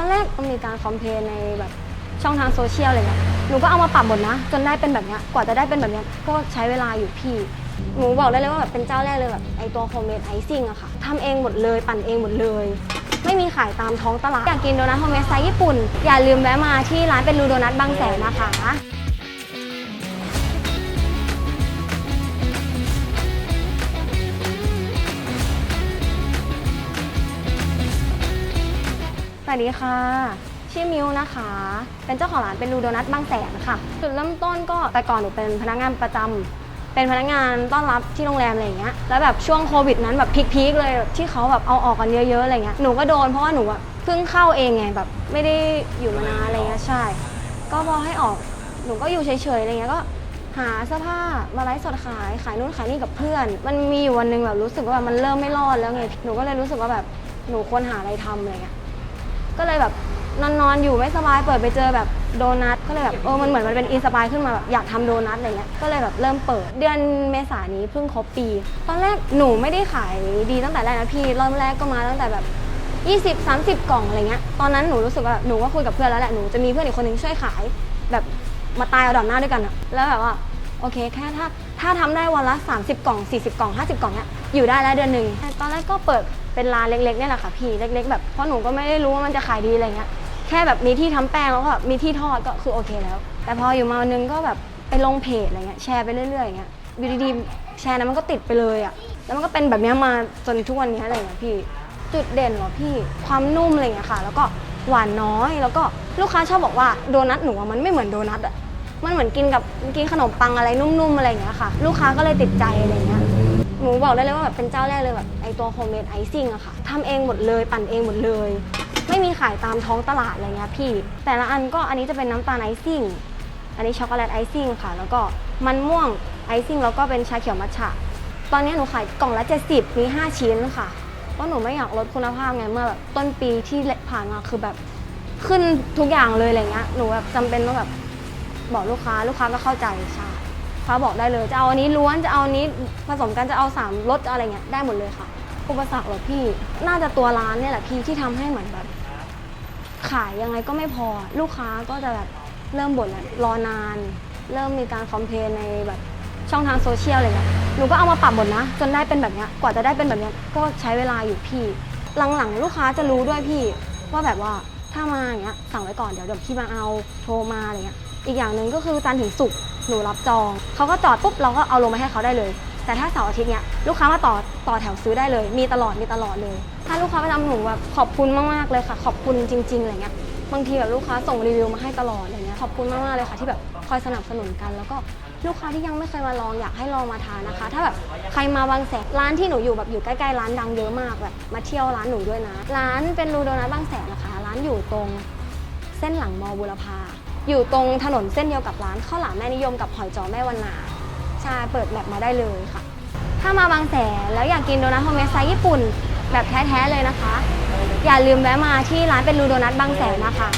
ตอนแรกมันมีการคอมเพลนในแบบช่องทางโซเชียลอะไรเงี้ยหนูก็เอามาปรับหมดนะ จนได้เป็นแบบเนี้ยกว่าจะได้เป็นแบบเนี้ยก็ใช้เวลาอยู่พี่ หนูบอกได้เลยว่าแบบเป็นเจ้าแรกเลยแบบไอตัวโฮมเมดไอซิ่งอะค่ะทำเองหมดเลยปั่นเองหมดเลย ไม่มีขายตามท้องตลาด อยากกินโดนัทโฮมเมดไซส์ญี่ปุ่น อย่าลืมแวะมาที่ร้านเป็นรูโดนัทบางแสนนะคะ วัสดีค่ะ ชื่อมิวนะคะ เป็นเจ้าของร้านเป็นรูโดนัทบางแสนค่ะ จุดเริ่มต้นก็แต่ก่อนหนูเป็นพนักงานประจำเป็นพนักงานต้อนรับที่โรงแรมอะไรอย่างเงี้ย แล้วแบบช่วงโควิดนั้นแบบพีคๆเลยที่เขาแบบเอาออกกันเยอะๆอะไรเงี้ย หนูก็โดนเพราะว่าหนูอะเพิ่งเข้าเองไงแบบไม่ได้อยู่มานานอะไรเงี้ยใช่ ก็พอให้ออกหนูก็อยู่เฉยๆอะไรเงี้ยก็หาเสื้อผ้ามาไลฟ์สดขายขายนู่นขายนี่กับเพื่อน มันมีอยู่วันหนึ่งแบบรู้สึกว่าแบบมันเริ่มไม่รอดแล้วไงหนูก็เลยรู้สึกว่าแบบหนูควรหาอะไรทำอะไรเงี้ย ก็เลยแบบนอนนอนๆอยู่ไม่สบายเปิดไปเจอแบบโดนัทก็เลยแบบเออมันเหมือนมันเป็นอินสปายขึ้นมาแบบอยากทำโดนัทอะไรเงี้ยก็เลยแบบเริ่มเปิดเดือนเมษายนนี้เพิ่งครบปี ตอนแรกหนูไม่ได้ขายดีตั้งแต่แรกนะพี่เริ่มแรกก็มาตั้งแต่แบบ 20 30 กล่องอะไรเงี้ยตอนนั้นหนูรู้สึกว่าหนูก็คุยกับเพื่อนแล้วแหละหนูจะมีเพื่อนอีกคนนึงช่วยขาย แบบมาตายเอาดอกหน้าด้วยกันอะแล้วแบบว่าโอเคแค่ถ้าถ้าทำได้วันละ 30 กล่อง 40 กล่อง 50 กล่องเนี้ยอยู่ได้แล้วเดือนหนึ่งตอนแรกก็เปิดเป็นร้านเล็กๆเนี่ยแหละค่ะพี่เล็ก ๆ แบบเพราะหนูก็ไม่ได้รู้ว่ามันจะขายดีอะไรเงี้ยแค่แบบมีที่ทำแป้งแล้วก็มีที่ทอดก็คือโอเคแล้ว แต่พออยู่มาวันนึงก็แบบไปลงเพจอะไรเงี้ยแชร์ไปเรื่อยๆอย่างเงี้ยอยู่ดีๆแชร์นั้นมันก็ติดไปเลยอะแล้วมันก็เป็นแบบเนี้ยมาจนทุกวันนี้อะไรเงี้ยพี่จุดเด่นเหรอพี่ความนุ่มอะไรเงี้ยค่ะ แล้วก็หวานน้อยแล้วก็ลูกค้าชอบบอกว่าโดนัทหนูมันไม่เหมือนโดนัทอะมันเหมือนกินกับกินขนมปังอะไรนุ่มๆอะไรเงี้ยค่ะ ลูกค้าก็เลยติดใจอะไรเงี้ย หนูบอกได้เลยว่าแบบเป็นเจ้าแรกเลยแบบไอตัวโฮมเมดไอซิ่งอะค่ะทำเองหมดเลยปั่นเองหมดเลย ไม่มีขายตามท้องตลาดอะไรเงี้ยพี่ แต่ละอันก็อันนี้จะเป็นน้ำตาลไอซิ่ง อันนี้ช็อกโกแลตไอซิ่งค่ะ แล้วก็มันม่วงไอซิ่งแล้วก็เป็นชาเขียวมัทฉะ ตอนนี้หนูขายกล่องละ 70 มี 5 ชิ้นค่ะเพราะหนูไม่อยากลดคุณภาพไงเมื่อแบบต้นปีที่ผ่านมาคือแบบขึ้นทุกอย่างเลยอะไรเงี้ย หนูแบบจำเป็นต้องแบบบอกลูกค้าลูกค้าก็เข้าใจใช่ ฟ้าบอกได้เลย จะเอาอันนี้ล้วนจะเอาอันนี้ผสมกันจะเอาสามรสอะไรเงี้ยได้หมดเลยค่ะอุปสรรคเหรอพี่ น่าจะตัวร้านเนี่ยแหละพี่ที่ทำให้เหมือนแบบ ขายยังไงก็ไม่พอ ลูกค้าก็จะแบบเริ่มบ่นแล้วรอนาน เริ่มมีการคอมเพลนในแบบช่องทางโซเชียลอะไรเงี้ยหนูก็เอามาปรับหมดนะ จนได้เป็นแบบเนี้ยกว่าจะได้เป็นแบบเนี้ยก็ใช้เวลาอยู่พี่ หลังๆ ลูกค้าจะรู้ด้วยพี่ ว่าแบบว่าถ้ามาอย่างเงี้ยสั่งไว้ก่อนเดี๋ยวเดี๋ยวพี่มาเอาโทรมาอะไรเงี้ย อีกอย่างหนึ่งก็คือจันทร์ถึงศุกร์หนูรับจองเขาก็จอดปุ๊บเราก็เอาลงมาให้เขาได้เลย แต่ถ้าเสาร์อาทิตย์เนี้ยลูกค้ามาต่อต่อแถวซื้อได้เลย มีตลอดมีตลอดเลย ถ้าลูกค้าประจำหนูแบบขอบคุณมากๆเลยค่ะ ขอบคุณจริงๆอะไรเงี้ยบางทีแบบลูกค้าส่งรีวิวมาให้ตลอดอะไรเงี้ยขอบคุณมากๆเลยค่ะที่แบบคอยสนับสนุนกัน แล้วก็ลูกค้าที่ยังไม่เคยมาลองอยากให้ลองมาทานนะคะ ถ้าแบบใครมาบางแสนร้านที่หนูอยู่แบบอยู่ใกล้ๆร้านดังเยอะมากแบบมาเที่ยวร้านหนูด้วยนะ ร้านเป็นรูโดนัทบางแสนนะคะ ร้านอยู่ตรงเส้นหลังมอบุรพา อยู่ตรงถนนเส้นเดียวกับร้านข้าวหลามแม่นิยมกับหอยจอแม่วันนาใช่เปิดแบบมาได้เลยค่ะ ถ้ามาบางแสนแล้วอยากกินโดนัทโฮมเมดไซส์ญี่ปุ่นแบบแท้ๆเลยนะคะ อย่าลืมแวะมาที่ร้านเป็นรูโดนัทบางแสนนะคะ